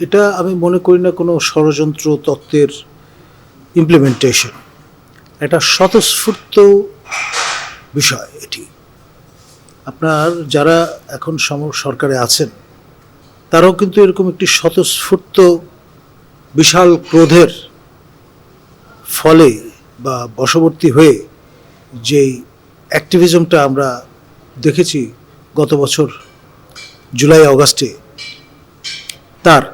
এটা আমি মনে করি না কোনো ষড়যন্ত্র তত্ত্বের ইমপ্লিমেন্টেশন এটা স্বতঃস্ফূর্ত বিষয় এটি। আপনার যারা এখন সম- সরকারে আছেন, তারাও কিন্তু এরকম একটি স্বতঃস্ফূর্ত বিশাল ক্রোধের ফলে বা বশবর্তী হয়ে যেই অ্যাক্টিভিজমটা আমরা দেখেছি গত বছর জুলাই, অগাস্টে, তার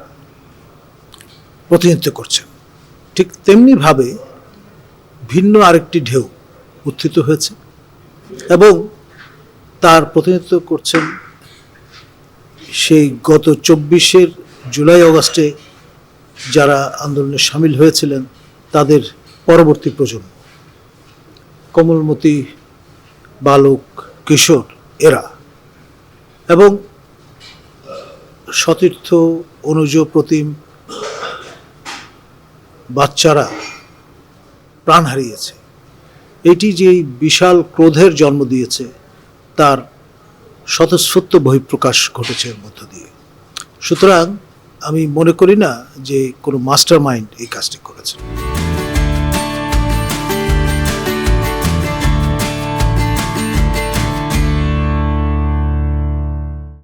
প্রতিনিধিত্ব করছেন ঠিক তেমনিভাবে ভিন্ন আরেকটি ঢেউ উত্থিত হয়েছে এবং তার প্রতিনিধিত্ব করছেন সেই গত চব্বিশের জুলাই অগাস্টে যারা আন্দোলনে সামিল হয়েছিলেন, তাদের পরবর্তী প্রজন্ম। কমলমতি, বালক, কিশোর এরা। এবং সতীর্থ, অনুজ, প্রতিম বাচ্চারা প্রাণ হারিয়েছে। এটি যে বিশাল ক্রোধের জন্ম দিয়েছে, তার স্বতঃস্ফূর্ত বহিঃপ্রকাশ ঘটেছে এর মধ্য দিয়ে। সুতরাং আমি মনে করি না যে কোনো মাস্টার মাইন্ড এই কাজটি করেছে।